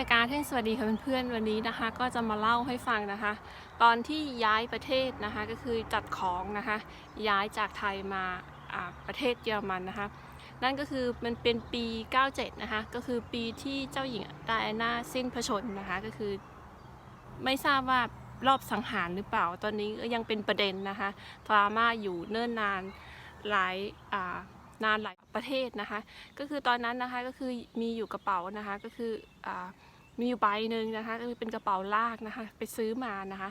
ยการท่านสวัสดีค่ะเพื่อนๆวันนี้นะคะ ก็จะมาเล่าให้ฟังนะคะ ตอนที่ย้ายประเทศนะคะก็คือจัดของนะคะ ย้ายจากไทยมาประเทศเยอรมันนะคะ นั่นก็คือมันเป็นปี 97 นะคะ ก็คือปีที่เจ้าหญิงไดอาน่าสิ้นพระชนนะคะก็คือ ไม่ทราบว่ารอบสังหารหรือเปล่า ตอนนี้ยังเป็นประเด็นนะคะดราม่าอยู่เนิ่นนานหลายอ่านานหลาย ประเทศนะคะ ก็คือตอนนั้นนะคะก็คือมีอยู่กระเป๋านะคะก็คืออมีอยู่ใบหนึ่งนะคะก็คือเป็นกระเป๋าลากนะคะไปซื้อมานะคะ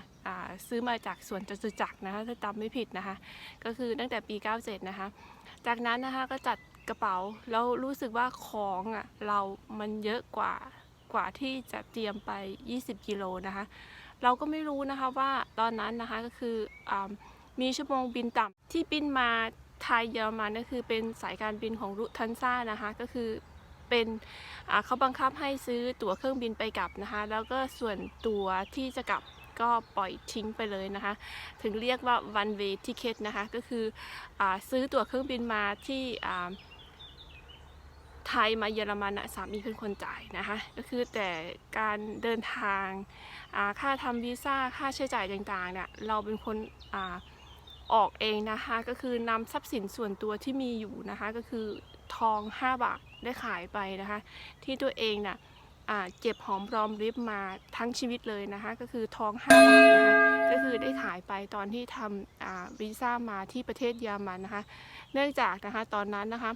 ซื้อมาจากสวนจตุจักรนะคะถ้าจำไม่ผิดนะคะ ก็คือตั้งแต่ปี 97 นะคะ จากนั้นนะคะก็จัดกระเป๋าแล้วรู้สึกว่าของอะเรามันเยอะกว่ากว่าที่จะเตรียมไป 20 กิโลนะคะ เราก็ไม่รู้นะคะว่าตอนนั้นนะคะก็คืออมีชั่วโมงบินต่ำที่บินมา ไทยเยอรมันก็คือเป็นสายการบินของรุทันซ่านะคะก็คือเป็นเขาบังคับให้ซื้อตั๋วเครื่องบินไปกลับนะคะแล้วก็ส่วนตั๋วที่จะกลับก็ปล่อยทิ้งไปเลยนะคะ ถึงเรียกว่า one way ticket นะคะ ก็คืออซื้อตั๋วเครื่องบินมาที่ไทยมาเยอรมันนะสามีเป็นคนจ่ายนะคะ ก็คือแต่การเดินทางค่าทำวีซ่าค่าใช้จ่ายต่างๆเนี่ยเราเป็นคน ออกเองนะคะ ก็คือนำทรัพย์สินส่วนตัวที่มีอยู่นะคะ ก็คือทอง 5 บาทได้ขายไปนะคะ ที่ตัวเองน่ะอ่าเก็บหอมรอมริบมาทั้งชีวิตเลยนะคะ ก็คือทอง5บาทนะคะก็คือได้ขายไปตอนที่ทำวีซ่ามาที่ประเทศเยอรมันนะคะ เนื่องจากนะคะตอนนั้นนะคะ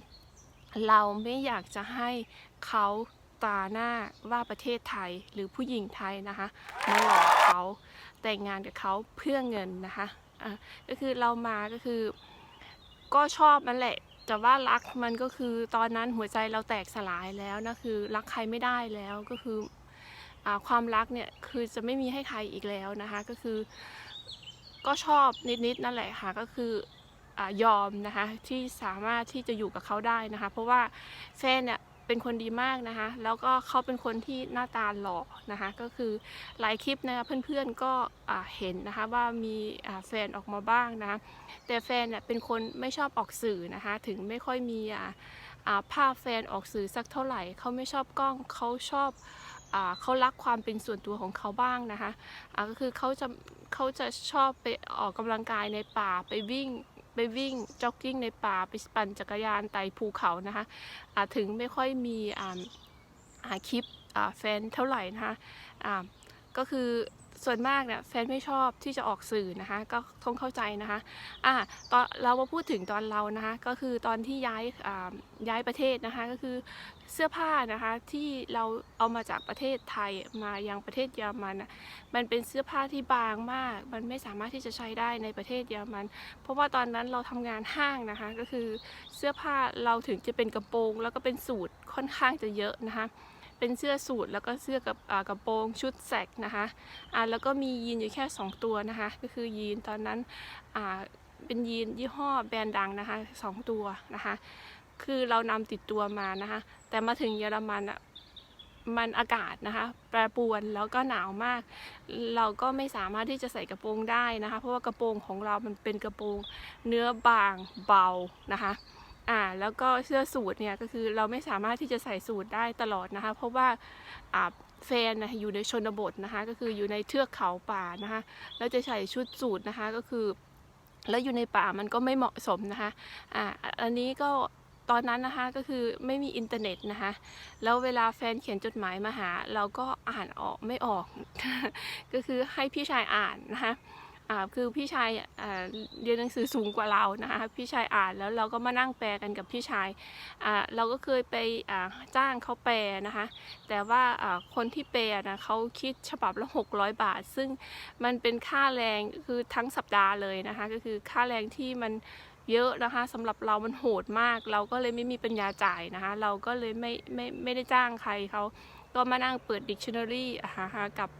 เราไม่อยากจะให้เขาตาหน้าว่าประเทศไทยหรือผู้หญิงไทยนะคะมาหลอกเขาแต่งงานกับเขาเพื่อเงินนะคะ อะก็คือเรามาก็คือ ก็ชอบมันแหละแต่ว่ารักมันก็คือตอนนั้นหัวใจเราแตกสลายแล้วนะคือ รักใครไม่ได้แล้วก็คืออความรักเนี่ยคือจะไม่มีให้ใครอีกแล้วนะคะ ก็คือ ก็ชอบนิดๆนั่นแหละค่ะก็คืออยอมนะคะที่สามารถที่จะอยู่กับเขาได้นะคะ เพราะว่าแฟนเนี่ย เป็นคนดีมากนะคะ แล้วก็เขาเป็นคนที่หน้าตาหล่อนะคะ ก็คือหลายคลิปนะคะเพื่อนๆก็เห็นนะคะว่ามีแฟนออกมาบ้างนะคะแต่แฟนเนี่ยเป็นคนไม่ชอบออกสื่อนะคะ ถึงไม่ค่อยมีภาพแฟนออกสื่อสักเท่าไหร่ เขาไม่ชอบกล้องเขาชอบอเขารักความเป็นส่วนตัวของเขาบ้างนะคะอ่าก็คือเขาจะเขาจะชอบไปออกกำลังกายในป่าไปวิ่ง ไปวิ่งจ็อกกิ้งในป่าไปปั่นจักรยานไต่ภูเขานะคะอ่าถึงไม่ค่อยมีคลิปแฟนเท่าไหร่นะคะะก็คือ ส่วนมากเนี่ยแฟนไม่ชอบที่จะออกสื่อนะคะ ก็ต้องเข้าใจนะคะอ่าตอนเรามาพูดถึงตอนเรานะคะ ก็คือตอนที่ย้ายอ่าย้ายประเทศนะคะ ก็คือเสื้อผ้านะคะที่เราเอามาจากประเทศไทยมายังประเทศเยอรมันน่ะมันเป็นเสื้อผ้าที่บางมาก มันไม่สามารถที่จะใช้ได้ในประเทศเยอรมัน เพราะว่าตอนนั้นเราทำงานห้างนะคะ ก็คือเสื้อผ้าเราถึงจะเป็นกระโปรง แล้วก็เป็นสูทค่อนข้างจะเยอะนะคะ เป็นเสื้อสูทแล้วก็เสื้อกับกระโปรงชุดแสกนะคะอ่าแล้วก็มียีนอยู่แค่ 2 ตัวนะคะ ก็คือยีนตอนนั้นอ่าเป็นยีนยี่ห้อแบรนด์ดังนะคะสองตัวนะคะ คือเรานำติดตัวมานะคะ แต่มาถึงเยอรมันอะมันอากาศนะคะ แปรปรวนแล้วก็หนาวมาก เราก็ไม่สามารถที่จะใส่กระโปรงได้นะคะ เพราะว่ากระโปรงของเรามันเป็นกระโปรงเนื้อบางเบานะคะ อ่าแล้วก็เสื้อสูทเนี่ยก็คือเราไม่สามารถที่จะใส่สูทได้ตลอดนะคะ เพราะว่าอ่าแฟนนะอยู่ในชนบทนะคะ ก็คืออยู่ในเทือกเขาป่านะคะแล้วจะใส่ชุดสูทนะคะก็คือ แล้วอยู่ในป่ามันก็ไม่เหมาะสมนะคะอ่าอันนี้ก็ตอนนั้นนะคะก็คือไม่มีอินเทอร์เน็ตนะคะ แล้วเวลาแฟนเขียนจดหมายมาหา เราก็อ่านออกไม่ออก ก็คือให้พี่ชายอ่านนะคะ คือพี่ชายเรียนหนังสือสูงกว่าเรานะคะพี่ชายอ่านแล้วเราก็มานั่งแปลกันกับพี่ชายอ่าเราก็เคยไปจ้างเขาแปลนะคะแต่ว่าคนที่แปลนะเขาคิดฉบับละ 600 บาท ซึ่งมันเป็นค่าแรงคือทั้งสัปดาห์เลยนะคะก็คือค่าแรงที่มันเยอะนะคะสำหรับเรามันโหดมาก เราก็เลยไม่มีปัญญาจ่ายนะคะเราก็เลยไม่ไม่ไม่ได้จ้างใครเขาก็มานั่งเปิด dictionary อะฮะกับ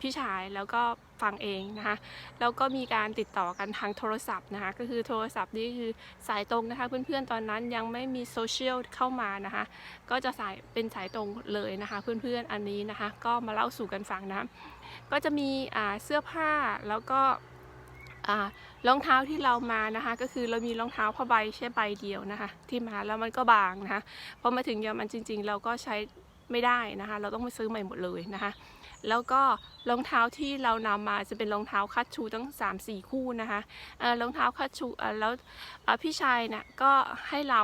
พี่ชายแล้วก็ ฟังเองนะคะแล้วก็มีการติดต่อกันทางโทรศัพท์นะคะก็คือโทรศัพท์นี่คือสายตรงนะคะเพื่อนๆตอนนั้นยังไม่มีโซเชียลเข้ามานะคะก็จะสายเป็นสายตรงเลยนะคะเพื่อนๆอันนี้นะคะก็มาเล่าสู่กันฟังนะะก็จะมีเสื้อผ้าแล้วก็รองเท้าที่เรามานะคะก็คือเรามีรองเท้าผ้าใบแค่ใบเดียวนะคะที่มาแล้วมันก็บางนะคะพอมาถึงเยอรมันจริง ๆ เราก็ใช้ไม่ได้นะคะ เราต้องไปซื้อใหม่หมดเลยนะคะ แล้วก็รองเท้าที่เรานำมาจะเป็นรองเท้าคัดชูตั้ง 3 4 คู่นะคะรองเท้าคัดชูแล้วพี่ชายเนี่ยก็ให้เรา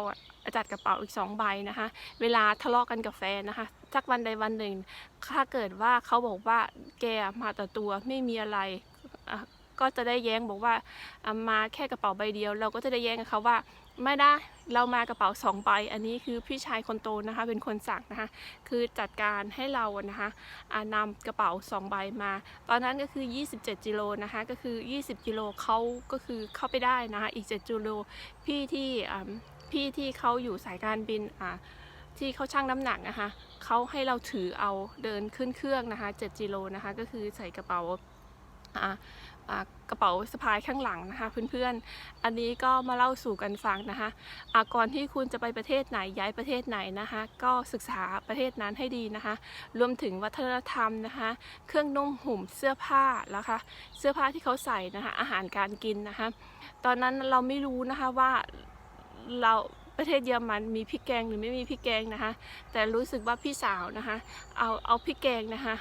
จัดกระเป๋าอีก 2 ใบนะคะ เวลาทะเลาะกันกับแฟนนะคะสักวันใดวันหนึ่ง ถ้าเกิดว่าเขาบอกว่าแกมาแต่ตัวไม่มีอะไร ก็จะได้แย้งบอกว่ามาแค่กระเป๋าใบเดียว เราก็จะได้แย้งกับเขาว่า ไม่ได้เรามากระเป๋าสองใบ อันนี้คือพี่ชายคนโตนะคะ เป็นคนสั่งนะคะ คือจัดการให้เรานะคะนำกระเป๋าสองใบมา ตอนนั้นก็คือ 27กิโลนะคะ ก็คือ 20กิโลเขาก็คือเข้าไปได้นะคะอีก7กิโลพี่ที่พี่ที่เขาอยู่สายการบินอ่าที่เขาชั่งน้ำหนักนะคะ เขาให้เราถือเอาเดินขึ้นเครื่องนะคะ7กิโลนะคะ ก็คือใส่กระเป๋า กระเป๋าสะพายข้างหลังนะคะเพื่อนๆ อันนี้ก็มาเล่าสู่กันฟังนะคะอ่าก่อนที่คุณจะไปประเทศไหนย้ายประเทศไหนนะคะก็ศึกษาประเทศนั้นให้ดีนะคะ รวมถึงวัฒนธรรมนะคะ เครื่องนุ่งห่มเสื้อผ้าแล้วคะเสื้อผ้าที่เขาใส่นะคะอาหารการกินนะคะ ตอนนั้นเราไม่รู้นะคะว่าเราประเทศเยอรมันมีพริกแกงหรือไม่มีพริกแกงนะคะ แต่รู้สึกว่าพี่สาวนะคะเอาเอาพริกแกงนะคะ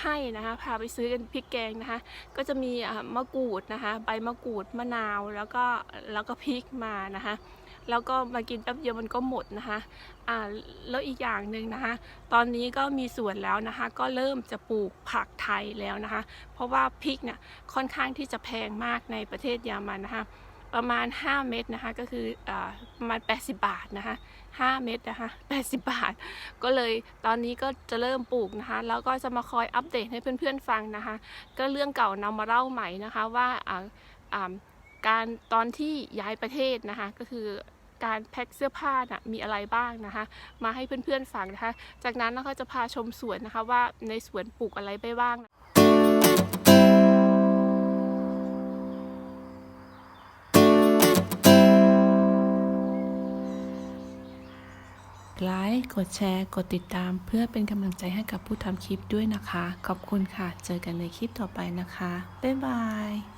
ให้นะคะพาไปซื้อกันพริกแกงนะคะ ก็จะมีมะกรูดนะคะ ใบมะกรูดมะนาวแล้วก็แล้วก็พริกมานะคะ แล้วก็มากินแป๊บเดียวมันก็หมดนะคะอ่าแล้วอีกอย่างหนึ่งนะคะ ตอนนี้ก็มีสวนแล้วนะคะ ก็เริ่มจะปลูกผักไทยแล้วนะคะ เพราะว่าพริกเนี่ยค่อนข้างที่จะแพงมากในประเทศเยอรมันนะคะ ประมาณ 5 เม็ดนะคะ ก็คืออประมาณ 80 บาทนะคะ 5 เม็ดนะคะ 80 บาท ก็เลยตอนนี้ก็จะเริ่มปลูกนะคะ แล้วก็จะมาคอยอัปเดตให้เพื่อนๆฟังนะคะ ก็เรื่องเก่านำมาเล่าใหม่นะคะว่าอ่าอ่าการตอนที่ย้ายประเทศนะคะ ก็คือการแพ็คเสื้อผ้าน่ะมีอะไรบ้างนะคะ มาให้เพื่อนๆฟังนะคะ จากนั้นเราก็จะพาชมสวนนะคะว่าในสวนปลูกอะไรไปบ้าง ไลค์กดแชร์ กดติดตาม เพื่อเป็นกำลังใจให้กับผู้ทำคลิปด้วยนะคะ ขอบคุณค่ะ เจอกันในคลิปต่อไปนะคะ บ๊ายบาย